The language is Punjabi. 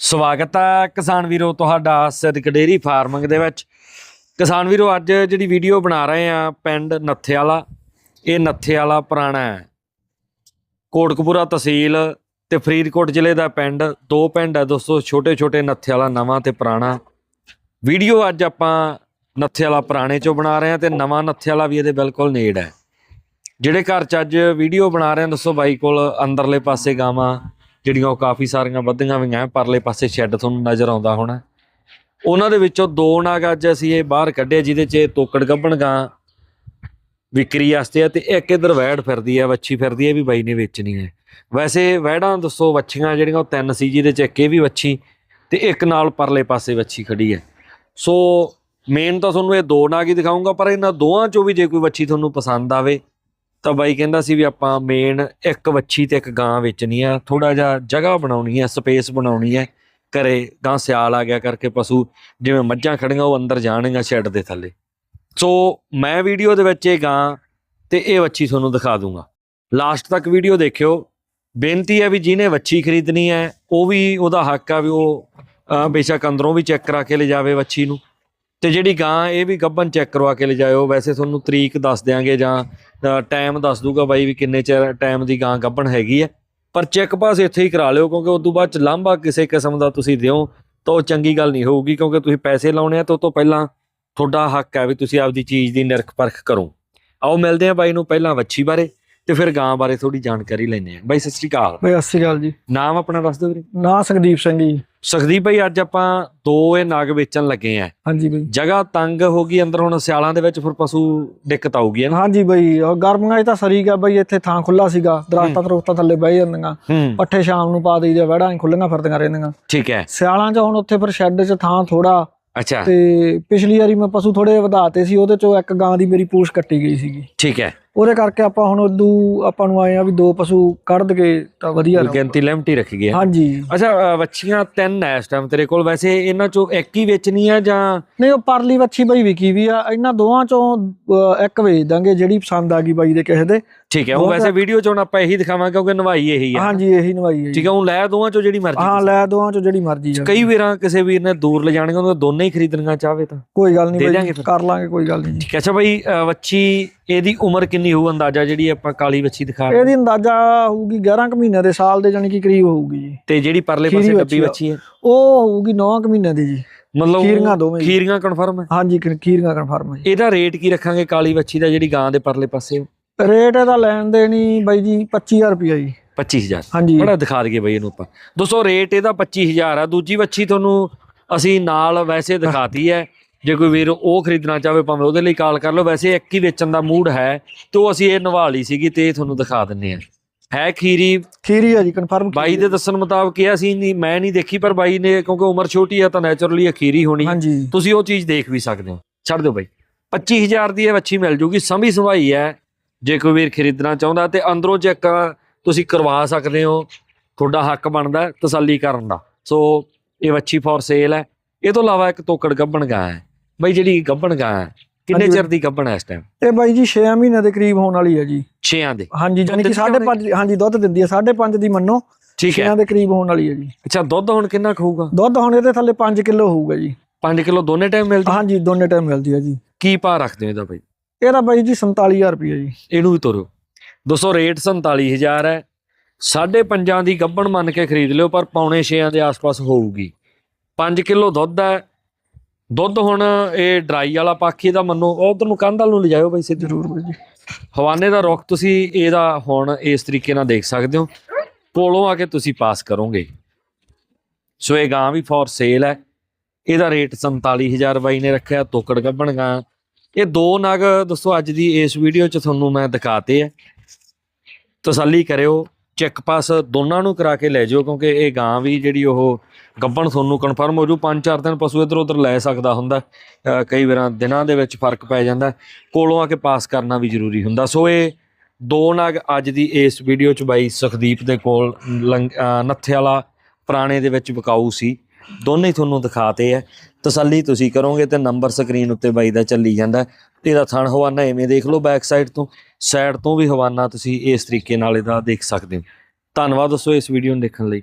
ਸਵਾਗਤ ਹੈ ਕਿਸਾਨ ਵੀਰੋ ਤੁਹਾਡਾ ਸਿੱਧਕ ਡੇਰੀ ਫਾਰਮਿੰਗ ਦੇ ਵਿੱਚ। ਕਿਸਾਨ ਵੀਰੋ, ਅੱਜ ਜਿਹੜੀ ਵੀਡੀਓ ਬਣਾ ਰਹੇ ਆ ਪਿੰਡ ਨੱਥੇ ਵਾਲਾ ਇਹ ਨੱਥੇ ਵਾਲਾ ਪੁਰਾਣਾ ਹੈ। ਕੋਟਕਪੂਰਾ ਤਹਿਸੀਲ ਤੇ ਫਰੀਦਕੋਟ ਜ਼ਿਲ੍ਹੇ ਦਾ ਪਿੰਡ, ਦੋ ਪਿੰਡ ਹੈ ਦੋਸਤੋ ਛੋਟੇ ਛੋਟੇ ਨੱਥੇ ਵਾਲਾ ਨਵਾਂ ਤੇ ਪੁਰਾਣਾ। ਵੀਡੀਓ ਅੱਜ ਆਪਾਂ ਨੱਥੇ ਵਾਲਾ ਪੁਰਾਣੇ ਚੋਂ ਬਣਾ ਰਹੇ ਆ ਤੇ ਨਵਾਂ ਨੱਥੇ ਵਾਲਾ ਵੀ ਇਹਦੇ ਬਿਲਕੁਲ ਨੇੜ ਹੈ। ਜਿਹੜੇ ਘਰ ਚ ਅੱਜ ਵੀਡੀਓ ਬਣਾ ਰਹੇ ਆ ਦੱਸੋ ਬਾਈ ਕੋਲ ਅੰਦਰਲੇ ਪਾਸੇ ਗਾਵਾਂ ਜਿਹੜੀਆਂ ਉਹ ਕਾਫੀ ਸਾਰੀਆਂ ਵੱਧੀਆਂ ਹੋਈਆਂ ਹੈ, ਪਰਲੇ ਪਾਸੇ ਸ਼ੈੱਡ ਤੁਹਾਨੂੰ ਨਜ਼ਰ ਆਉਂਦਾ ਹੋਣਾ ਉਹਨਾਂ ਦੇ ਵਿੱਚੋਂ ਦੋ ਨਾਗ ਅੱਜ ਅਸੀਂ ਇਹ ਬਾਹਰ ਕੱਢਿਆ, ਜਿਹਦੇ 'ਚ ਇਹ ਤੋਕੜ ਗੱਭਣ ਗਾਂ ਵਿਕਰੀ ਵਾਸਤੇ ਆ ਤੇ ਇੱਕ ਇਧਰ ਵੈੜ ਫਿਰਦੀ ਆ, ਵੱਛੀ ਫਿਰਦੀ ਆ ਵੀ ਬਾਈ ਨੇ ਵੇਚਣੀ ਹੈ। ਵੈਸੇ ਵੈੜਾਂ ਦੱਸੋ, ਵੱਛੀਆਂ ਜਿਹੜੀਆਂ ਉਹ ਤਿੰਨ ਸੀ, ਜਿਹਦੇ 'ਚ ਇੱਕ ਇਹ ਵੀ ਵੱਛੀ ਤੇ ਇੱਕ ਨਾਲ ਪਰਲੇ ਪਾਸੇ ਵੱਛੀ ਖੜੀ ਹੈ। ਸੋ ਮੇਨ ਤਾਂ ਤੁਹਾਨੂੰ ਇਹ ਦੋ ਨਾਗ ਹੀ ਦਿਖਾਉਂਗਾ ਪਰ ਇਹਨਾਂ ਦੋਵਾਂ 'ਚੋਂ ਵੀ ਜੇ ਕੋਈ ਵੱਛੀ ਤੁਹਾਨੂੰ ਪਸੰਦ ਆਵੇ ਤਾਂ ਬਾਈ ਕਹਿੰਦਾ ਸੀ ਵੀ ਆਪਾਂ ਮੇਨ ਇੱਕ ਵੱਛੀ ਤੇ ਇੱਕ ਗਾਂ ਵੇਚਣੀ ਆ ਥੋੜਾ ਜਿਹਾ ਜਗ੍ਹਾ ਬਣਾਉਣੀ ਹੈ ਸਪੇਸ ਬਣਾਉਣੀ ਹੈ ਘਰੇ ਗਾਂ ਸਿਆਲ ਆ ਗਿਆ ਕਰਕੇ ਪਸ਼ੂ ਜਿਵੇਂ ਮੱਝਾਂ ਖੜੀਆਂ ਉਹ ਅੰਦਰ ਜਾਣਗੀਆਂ ਸ਼ੈੱਡ ਦੇ ਥੱਲੇ। ਸੋ ਮੈਂ ਵੀਡੀਓ ਦੇ ਵਿੱਚ ਇਹ ਗਾਂ ਤੇ ਇਹ ਵੱਛੀ ਤੁਹਾਨੂੰ ਦਿਖਾ ਦੂੰਗਾ। ਲਾਸਟ ਤੱਕ ਵੀਡੀਓ ਦੇਖਿਓ। ਬੇਨਤੀ ਹੈ ਵੀ ਜਿਹਨੇ ਵੱਛੀ ਖਰੀਦਣੀ ਹੈ, ਉਹ ਵੀ ਉਹਦਾ ਹੱਕ ਆ ਵੀ ਉਹ ਬੇਸ਼ੱਕ ਅੰਦਰੋਂ ਵੀ ਚੈੱਕ ਕਰਾ ਕੇ ਲਿਜਾਵੇ ਵੱਛੀ ਨੂੰ। ਤੇ ਜਿਹੜੀ ਗਾਂ, ਇਹ ਵੀ ਗੱਭਣ ਚੈੱਕ ਕਰਵਾ ਕੇ ਲਿਜਾਇਓ। ਵੈਸੇ ਤੁਹਾਨੂੰ ਤਰੀਕ ਦੱਸ ਦਿਆਂਗੇ ਜਾਂ ਟਾਈਮ ਦੱਸ ਦੂਗਾ ਬਾਈ ਵੀ ਕਿੰਨੇ ਚਿਰ ਟਾਈਮ ਦੀ ਗਾਂ ਗੱਭਣ ਹੈਗੀ ਹੈ। ਪਰ ਚੈੱਕ ਪਾਸ ਇੱਥੇ ਹੀ ਕਰਾ ਲਿਓ ਕਿਉਂਕਿ ਉਸ ਤੋਂ ਬਾਅਦ ਚ ਲਾਂਭਾ ਕਿਸੇ ਕਿਸਮ ਦਾ ਤੁਸੀਂ ਦਿਓ ਤਾਂ ਉਹ ਚੰਗੀ ਗੱਲ ਨਹੀਂ ਹੋਊਗੀ ਕਿਉਂਕਿ ਤੁਸੀਂ ਪੈਸੇ ਲਾਉਣੇ ਆ ਤਾਂ ਉਹ ਤੋਂ ਪਹਿਲਾਂ ਤੁਹਾਡਾ ਹੱਕ ਹੈ ਵੀ ਤੁਸੀਂ ਆਪਦੀ ਚੀਜ਼ ਦੀ ਨਿਰਖ ਪਰਖ ਕਰੋ। ਆਓ ਮਿਲਦੇ ਆ ਬਾਈ ਨੂੰ ਪਹਿਲਾਂ ਵੱਛੀ ਬਾਰੇ। ਤੇ ਫਿਰ ਗਾਂ ਬਾਰੇ ਥੋੜੀ ਜਾਣਕਾਰੀ ਲੈਣੇ ਆ ਬਾਈ ਸਤਿ ਸ਼੍ਰੀ ਅਕਾਲ। ਬਈ ਸਤਿ ਸ਼੍ਰੀ ਅਕਾਲ ਜੀ। ਨਾਮ ਆਪਣਾ ਦੱਸ ਦਿਓ ਵੀਰੇ। ਨਾਂ ਸੁਖਦੀਪ ਸਿੰਘ ਜੀ। ਸੁਖਦੀਪ ਭਾਈ ਅੱਜ ਆਪਾਂ ਦੋ ਇਹ ਨਗ ਵੇਚਣ ਲੱਗੇ ਆ। ਹਾਂਜੀ ਬਈ। ਜਗ੍ਹਾ ਤੰਗ ਹੋ ਗਈ ਅੰਦਰ ਹੁਣ ਸਿਆਲਾਂ ਦੇ ਵਿੱਚ ਫਿਰ ਪਸ਼ੂ ਦਿੱਕਤ ਆਊਗੀ ਹੈ ਨਾ? ਹਾਂਜੀ ਬਈ ਉਹ ਗਰਮੀਆਂ 'ਚ ਤਾਂ ਸਰੀ ਗਿਆ ਬਈ ਇੱਥੇ ਥਾਂ ਖੁੱਲਾ ਸੀਗਾ। ਦਰਖਤਾਂ ਦਰਖਤਾਂ ਥੱਲੇ ਬਹਿ ਜਾਂਦੀਆਂ। ਪੱਠੇ ਸ਼ਾਮ ਨੂੰ ਪਾ ਦਈਦੇ ਵੜਾਂ ਖੁੱਲੀਆਂ ਫਿਰਦੀਆਂ ਰਹਿੰਦੀਆਂ। ਠੀਕ ਹੈ। ਸਿਆਲਾਂ 'ਚ ਹੁਣ ਉੱਥੇ ਫਿਰ ਸ਼ੈੱਡ 'ਚ ਥਾਂ ਥੋੜਾ ਅੱਛਾ। ਤੇ ਪਿਛਲੀ ਵਾਰੀ ਮੈਂ ਪਸ਼ੂ ਥੋੜੇ ਵਧਾਤੇ ਸੀ ਉਹਦੇ 'ਚੋਂ ਇੱਕ ਗਾਂ ਦੀ ਮੇਰੀ ਪੂਛ ਕੱਟੀ ਗਈ ਸੀਗੀ। ਠੀਕ ਹੈ। ਉਹਦੇ ਕਰਕੇ ਆਪਾਂ ਹੁਣ ਉਦੋਂ ਆਪਾਂ ਨੂੰ ਆਏ ਆ ਵੀ ਦੋ ਪਸ਼ੂ ਕੱਢ ਦਗੇ ਤਾਂ ਵਧੀਆ ਰਹੂ ਗਿਣਤੀ ਲਿਮਟ ਹੀ ਰੱਖੀ ਗਈ ਹੈ। ਹਾਂਜੀ। ਅੱਛਾ ਵੱਛੀਆਂ ਤਿੰਨ ਐ ਇਸ ਟਾਈਮ ਤੇਰੇ ਕੋਲ। ਵੈਸੇ ਇਹਨਾਂ ਚੋਂ ਇੱਕ ਹੀ ਵੇਚਣੀ ਆ ਜਾਂ ਨਹੀਂ ਉਹ ਪਰਲੀ ਵੱਛੀ ਬਈ ਵਿਕੀ ਵੀ ਆ। ਇਹਨਾਂ ਦੋਵਾਂ 'ਚੋਂ ਇੱਕ ਵੇਚ ਦਾਂਗੇ ਜਿਹੜੀ ਪਸੰਦ ਆ ਗਈ ਬਾਈ ਦੇ ਕਿਸੇ ਦੇ। ਠੀਕ ਹੈ ਉਹ ਵੈਸੇ ਵੀਡੀਓ ਚੋਂ ਆਪਾਂ ਇਹੀ ਦਿਖਾਵਾਂਗੇ ਕਿਉਂਕਿ ਨਵਾਈ ਇਹੀ ਆ। ਹਾਂਜੀ ਇਹੀ ਨਵਾਈ ਹੈ ਜੀ। ਠੀਕ ਹੈ ਉਹ ਲੈ ਦੋਵਾਂ ਚੋਂ ਜਿਹੜੀ ਮਰਜ਼ੀ ਹਾਂ ਲੈ ਦੋਵਾਂ ਚੋਂ ਜਿਹੜੀ ਮਰਜ਼ੀ ਆ। ਕਈ ਵੀਰਾਂ ਕਿਸੇ ਵੀਰ ਨੇ ਦੂਰ ਲਿਜਾਣੀਆਂ ਉਹਨਾਂ ਦੋਨੇ ਹੀ ਖਰੀਦਣੀਆਂ ਚਾਹਵੇ ਤਾਂ। ਕੋਈ ਗੱਲ ਨਹੀਂ ਜੀ। ਕਰ ਲਾਂਗੇ ਕੋਈ ਗੱਲ ਨਹੀਂ ਜੀ। ਠੀਕ ਹੈ ਅੱਛਾ ਬਈ ਵੱਛੀ ਇਹਦੀ ਉਮਰ ਕਿੰਨੀ ਹੋਊ ਅੰਦਾਜ਼ਾ ਜਿਹੜੀ ਆਪਾਂ ਕਾਲੀ ਵੱਛੀ ਦਿਖਾ ਰਹੇ ਇਹਦੀ ਅੰਦਾਜ਼ਾ ਹੋਊਗੀ 11 ਕੁ ਮਹੀਨੇ ਦੇ ਸਾਲ ਦੇ ਜਾਨੀ ਕਿ ਕਰੀਬ ਹੋਊਗੀ ਜੀ। ਤੇ ਜਿਹੜੀ ਪਰਲੇ ਪਾਸੇ ਡੱਬੀ। ਵੱਛੀ ਹੈ? ਉਹ ਹੋਊਗੀ 9 ਕੁ ਮਹੀਨੇ ਦੀ ਜੀ। ਮਤਲਬ ਖੀਰੀਆਂ ਦੋਵੇਂ। ਖੀਰੀਆਂ ਕਨਫਰਮ ਹੈ? ਹਾਂਜੀ ਖੀਰੀਆਂ ਕਨਫਰਮ ਹੈ ਇਹਦਾ ਰੇਟ ਕੀ ਰੱਖਾਂਗੇ ਕਾਲੀ ਵੱਛੀ ਦਾ ਜਿਹੜੀ ਗਾਂ ਦੇ ਪਰਲੇ ਪਾਸੇ? ਰੇਟ ਇਹਦਾ ਲੈਣ ਦੇਣੀ ਬਾਈ ਜੀ 25000 ਰੁਪਿਆ ਜੀ। 25000 ਹਾਂਜੀ। ਬੜਾ ਦਿਖਾ ਦਈਏ ਬਈ ਇਹਨੂੰ ਆਪਾਂ। ਦੋਸਤੋ ਰੇਟ ਇਹਦਾ 25000 ਆ। ਦੂਜੀ ਵੱਛੀ ਤੁਹਾਨੂੰ ਅਸੀਂ ਨਾਲ ਵੈਸੇ ਦਿਖਾਤੀ ਹੈ। ਜੇ ਕੋਈ ਵੀਰ ਉਹ ਖਰੀਦਣਾ ਚਾਹਵੇ ਭਾਵੇਂ ਉਹਦੇ ਲਈ ਕਾਲ ਕਰ ਲਓ ਵੈਸੇ ਇੱਕ ਹੀ ਵੇਚਣ ਦਾ ਮੂਡ ਹੈ ਤੇ ਉਹ ਅਸੀਂ ਇਹ ਨਿਭਾ ਲਈ ਸੀਗੀ ਤੇ ਇਹ ਤੁਹਾਨੂੰ ਦਿਖਾ ਦਿੰਨੇ ਆ ਹੈ ਖੀਰੀ? ਖੀਰੀ ਹੈ ਜੀ ਕਨਫਰਮ ਬਾਈ ਦੇ ਦੱਸਣ ਮੁਤਾਬਕ ਇਹ ਅਸੀਂ ਨਹੀਂ ਮੈਂ ਨਹੀਂ ਦੇਖੀ ਪਰ ਬਾਈ ਨੇ ਕਿਉਂਕਿ ਉਮਰ ਛੋਟੀ ਆ ਤਾਂ ਨੇਚਰਲੀ ਖੀਰੀ ਹੋਣੀ ਤੁਸੀਂ ਉਹ ਚੀਜ਼ ਦੇਖ ਵੀ ਸਕਦੇ ਹੋ। ਛੱਡ ਦਿਓ ਬਾਈ। 25000 ਦੀ ਇਹ ਵੱਛੀ ਮਿਲ ਜੂਗੀ ਸੰਭੀ ਸੰਭਾਈ ਹੈ ਜੇ ਕੋਈ ਵੀਰ ਖਰੀਦਣਾ ਚਾਹੁੰਦਾ ਤੇ ਅੰਦਰੋਂ ਚੈੱਕ ਤੁਸੀਂ ਕਰਵਾ ਸਕਦੇ ਹੋ ਤੁਹਾਡਾ ਹੱਕ ਬਣਦਾ ਤਸੱਲੀ ਕਰਨ ਦਾ। ਸੋ ਇਹ ਵੱਛੀ ਫॉर ਸੇਲ ਹੈ। ਇਹ ਤੋਂ ਇਲਾਵਾ ਇੱਕ ਤੋਕੜ ਗੱਬਣ ਗਾਂ ਹੈ। ਬਾਈ ਜਿਹੜੀ ਗੱਬਣ ਗਾਂ ਹੈ ਕਿੰਨੇ। ਚਿਰ ਦੀ ਗੱਬਣ ਹੈ ਇਸ ਟਾਈਮ ਇਹ ਬਾਈ ਜੀ 6 ਮਹੀਨੇ ਦੇ ਕਰੀਬ ਹੋਣ ਵਾਲੀ ਹੈ ਜੀ। 6ਾਂ ਦੇ। ਹਾਂਜੀ ਜਾਨੀ ਕਿ ਦਿੰਦੀ ਆ 5.5 ਹਾਂਜੀ ਦੁੱਧ ਦਿੰਦੀ ਹੈ 5.5 ਦੀ ਮੰਨੋ ਠੀਕ 6 ਹੈ ਦੇ ਕਰੀਬ ਹੋਣ ਵਾਲੀ ਹੈ ਜੀ। ਅੱਛਾ ਦੁੱਧ ਹੁਣ ਕਿੰਨਾ ਖਾਊਗਾ ਦੁੱਧ ਹੁਣ ਇਹਦੇ ਥੱਲੇ 5 ਕਿਲੋ ਹੋਊਗਾ ਜੀ। 5 ਕਿਲੋ ਦੋਨੇ ਟਾਈਮ ਮਿਲਦੀ? ਹਾਂਜੀ ਦੋਨੇ ਟਾਈਮ ਮਿਲਦੀ ਹੈ ਜੀ। ਕੀ ਭਾਅ ਰੱਖਦੇ ਹੋ ਇਹਦਾ ਬਾਈ? ਇਹਦਾ ਬਾਈ ਜੀ 47000 ਰੁਪਿਆ ਜੀ। ਇਹਨੂੰ ਵੀ ਤੋਰੋ। ਦੋਸਤੋ ਰੇਟ 47000 ਹੈ। ਸਾਢੇ ਪੰਜਾਂ ਦੀ ਗੱਬਣ ਮੰਨ ਕੇ ਖਰੀਦ ਲਿਓ ਪਰ ਪੌਣੇ 6 ਦੇ ਆਸ-ਪਾਸ ਹੋਊਗੀ। 5 ਕਿਲੋ ਦੁੱਧ ਹੈ ਦੁੱਧ ਹੁਣ ਇਹ ਡਰਾਈ ਵਾਲਾ ਪਾਖੀ ਦਾ ਮੰਨੋ ਉਧਰ ਨੂੰ ਕੰਧ ਵੱਲ ਨੂੰ ਲਿਜਾਇਓ ਬਈ ਸਿੱਧੂ। ਜ਼ਰੂਰ ਬਾਈ ਜੀ। ਹਵਾਨੇ ਦਾ ਰੁੱਖ ਤੁਸੀਂ ਇਹਦਾ ਹੁਣ ਇਸ ਤਰੀਕੇ ਨਾਲ ਦੇਖ ਸਕਦੇ ਹੋ। ਕੋਲੋਂ ਆ ਕੇ ਤੁਸੀਂ ਪਾਸ ਕਰੋਗੇ। ਸੋ ਇਹ ਗਾਂ ਵੀ ਫॉर ਸੇਲ ਹੈ। ਇਹਦਾ ਰੇਟ 47000 ਬਾਈ ਨੇ ਰੱਖਿਆ ਤੋਕੜ ਗੱਬਣ ਗਾਂ। ਇਹ ਦੋ ਨਗ ਦੋਸਤੋ ਅੱਜ ਦੀ ਇਸ ਵੀਡੀਓ 'ਚ ਤੁਹਾਨੂੰ ਮੈਂ ਦਿਖਾਤੇ ਹੈ ਤਸੱਲੀ ਕਰਿਓ। ਚੈੱਕ ਪਾਸ ਦੋਨਾਂ ਨੂੰ ਕਰਾ ਕੇ ਲੈ ਜਿਓ, ਕਿਉਂਕਿ ਇਹ ਗਾਂ ਵੀ ਜਿਹੜੀ ਉਹ ਗੱਬਣ ਤੁਹਾਨੂੰ ਕਨਫਰਮ ਹੋ ਜੂ ਪੰਜ ਚਾਰ ਦਿਨ ਪਸ਼ੂ ਇਧਰ ਉਧਰ ਲੈ ਸਕਦਾ ਹੁੰਦਾ। ਕਈ ਵਾਰਾਂ ਦਿਨਾਂ ਦੇ ਵਿੱਚ ਫ਼ਰਕ ਪੈ ਜਾਂਦਾ। ਕੋਲੋਂ ਆ ਕੇ ਪਾਸ ਕਰਨਾ ਵੀ ਜ਼ਰੂਰੀ ਹੁੰਦਾ। ਸੋ ਇਹ ਦੋ ਨਗ ਅੱਜ ਦੀ ਇਸ ਵੀਡੀਓ ਚ ਬਾਈ ਸੁਖਦੀਪ ਦੇ ਕੋਲ ਲੰਗ- ਨੱਥੇ ਵਾਲਾ ਪੁਰਾਣੇ ਦੇ ਵਿੱਚ ਵਿਕਾਊ ਸੀ। ਦੋਨੇ ਹੀ ਤੁਹਾਨੂੰ ਦਿਖਾਤੇ ਹੈ ਤਸੱਲੀ ਤੁਸੀਂ ਕਰੋਗੇ ਤੇ ਨੰਬਰ ਸਕਰੀਨ ਉੱਤੇ ਬਾਈ ਦਾ ਚੱਲੀ ਜਾਂਦਾ। ਇਹਦਾ ਥਣ ਹਵਾਨਾ ਐਵੇਂ ਦੇਖ ਲਓ ਬੈਕ ਸਾਈਡ ਤੋਂ। ਸਾਈਡ ਤੋਂ ਵੀ ਹਵਾਨਾ ਤੁਸੀਂ ਇਸ ਤਰੀਕੇ ਨਾਲ ਇਹਦਾ ਦੇਖ ਸਕਦੇ ਹੋ। ਧੰਨਵਾਦ ਦੋਸਤੋ ਇਸ ਵੀਡੀਓ ਨੂੰ ਦੇਖਣ ਲਈ।